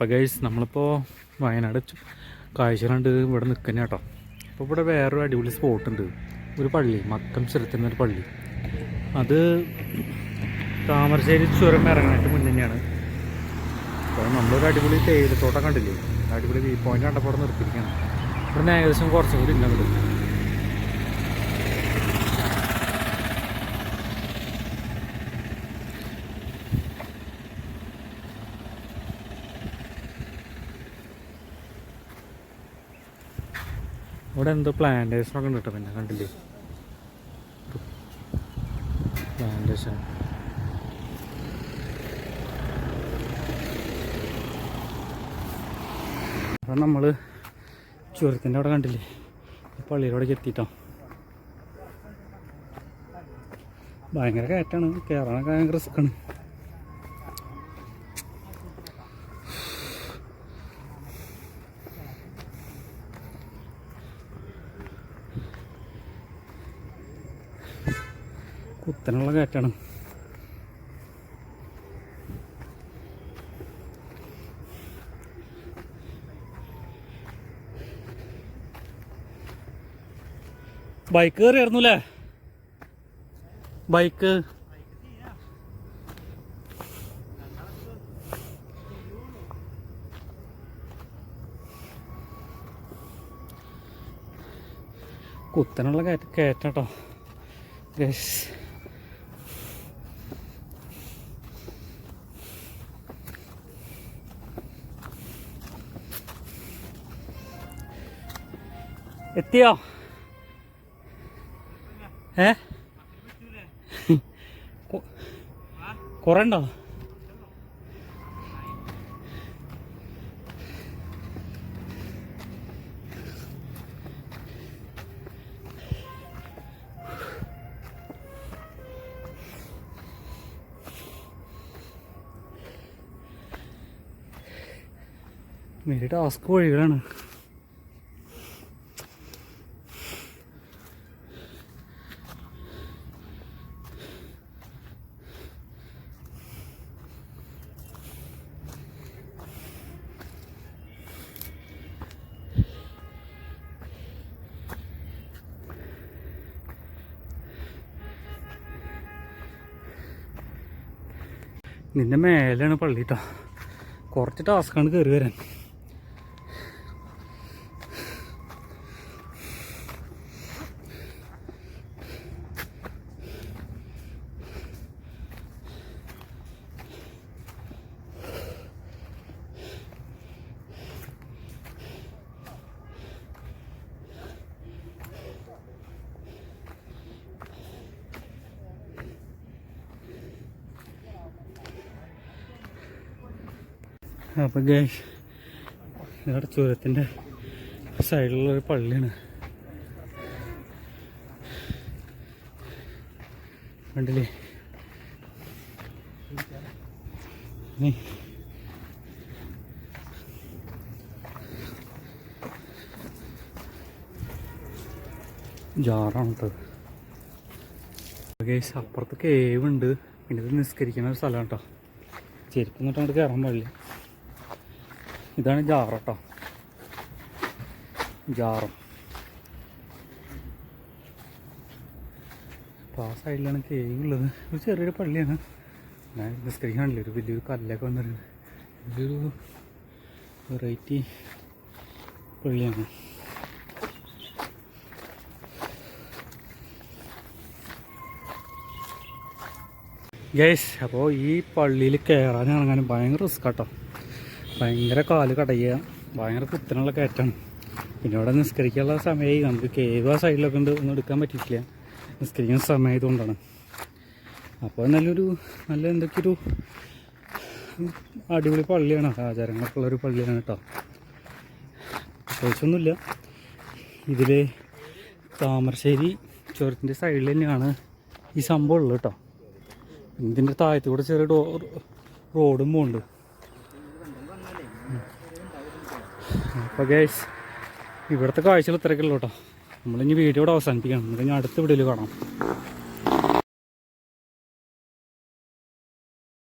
അപ്പോൾ ഗൈസ് നമ്മളിപ്പോൾ വയനാട് കാഴ്ച കണ്ട് ഇവിടെ നിൽക്കുന്ന കേട്ടോ. അപ്പോൾ ഇവിടെ വേറൊരു അടിപൊളി സ്പോട്ട് ഉണ്ട്. ഒരു പള്ളി മക്കം ചുരത്തുന്ന ഒരു പള്ളി. അത് താമരശ്ശേരി ചുരം ഇറങ്ങാനായിട്ട് മുന്നേ തന്നെയാണ് അപ്പോൾ നമ്മളൊരു അടിപൊളി തേയിലത്തോട്ടം കണ്ടില്ലേ? അടിപൊളി വ്യൂ പോയിന്റ് കണ്ടപ്പോൾ നിർത്തിയിരിക്കുകയാണ് ഇവിടെ ഏകദേശം കുറച്ചും കൂടി ഇന്നങ്ങോട്ട് ഇവിടെ എന്തോ പ്ലാന്റേഷൻ ഒക്കെ ഉണ്ട് പിന്നെ കണ്ടില്ലേ? പ്ലാന്റേഷൻ അപ്പം നമ്മൾ ചുരത്തിന്റെ അവിടെ കണ്ടില്ലേ? അവിടേക്ക് എത്തിയിട്ടോ ഭയങ്കര കയറ്റാണ് കയറാനൊക്കെ ഭയങ്കര റിസ്ക്കാണ്. കുത്തനുള്ള കാറ്റാണ്. ബൈക്ക് കയറിയായിരുന്നു അല്ലേ ബൈക്ക്. കുത്തനുള്ള കയറ്റ കയറ്റാട്ടോ യെസ്. എത്തിയോ? ഏ? കുറണ്ടോ? കുറേ ഉണ്ടോ വലിയ ടാസ്ക് വഴികളാണ്. നിന്റെ മേലെയാണ് പള്ളി കേട്ടോ കുറച്ച് ടാസ്ക്കാണ് കയറി വരാൻ. അപ്പം ഗേഷ് ഇവിടെ ചുരത്തിന്റെ സൈഡിലുള്ളൊരു പള്ളിയാണ്. കണ്ടില്ലേ? ജാറാണ് കേട്ടോ അപ്പുറത്ത് കേവ് ഉണ്ട്. പിന്നെ ഇത് നിസ്കരിക്കുന്ന ഒരു സ്ഥലമാണ് കേട്ടോ ചെരുപ്പ് എന്നിട്ട് കയറാൻ പാടില്ല. ഇതാണ് ജാറ കേട്ടോ ജാറം. അപ്പോൾ ആ സൈഡിലാണ് കേവ് ഒരു ചെറിയൊരു പള്ളിയാണ്. ഞാൻ നിസ്കരിക്കാണില്ല ഒരു വലിയൊരു കല്ലൊക്കെ വന്നിട്ട് ഇതൊരു വെറൈറ്റി പള്ളിയാണ്. ഗൈസ് അപ്പോൾ ഈ പള്ളിയിൽ കയറാൻ ഇറങ്ങാനും ഭയങ്കര റിസ്ക് കേട്ടോ ഭയങ്കര കാൽ കടയുക. ഭയങ്കര കുത്തനുള്ള കയറ്റാണ് പിന്നെ ഇവിടെ നിസ്കരിക്കാനുള്ള സമയമായി നമുക്ക് കേവ് ആ സൈഡിലൊക്കെ ഉണ്ട്. ഒന്നും എടുക്കാൻ പറ്റിയിട്ടില്ല. നിസ്കരിക്കുന്ന സമയമായതുകൊണ്ടാണ്. അപ്പോൾ നല്ലൊരു നല്ല എന്തൊക്കെയൊരു അടിപൊളി പള്ളിയാണ്. ആചാരങ്ങളൊക്കെ ഉള്ളൊരു പള്ളിയാണ് കേട്ടോ. പ്രത്യേകിച്ചൊന്നുമില്ല. ഇതിൽ താമരശ്ശേരി ചുരത്തിന്റെ സൈഡിൽ തന്നെയാണ് ഈ സംഭവം ഉള്ളത് കേട്ടോ. ഇതിന്റെ താഴത്തു കൂടെ ചെറിയ ഡോ റോഡും പോകുന്നുണ്ട് അപ്പോൾ ഗേഴ്സ് ഇവിടുത്തെ കാഴ്ചകൾ ഇത്രയൊക്കെ ഉള്ളൂ കേട്ടോ നമ്മളിനി വീഡിയോ ഇവിടെ അവസാനിപ്പിക്കണം. ഞാൻ അടുത്ത വീഡിയോയിൽ കാണാം.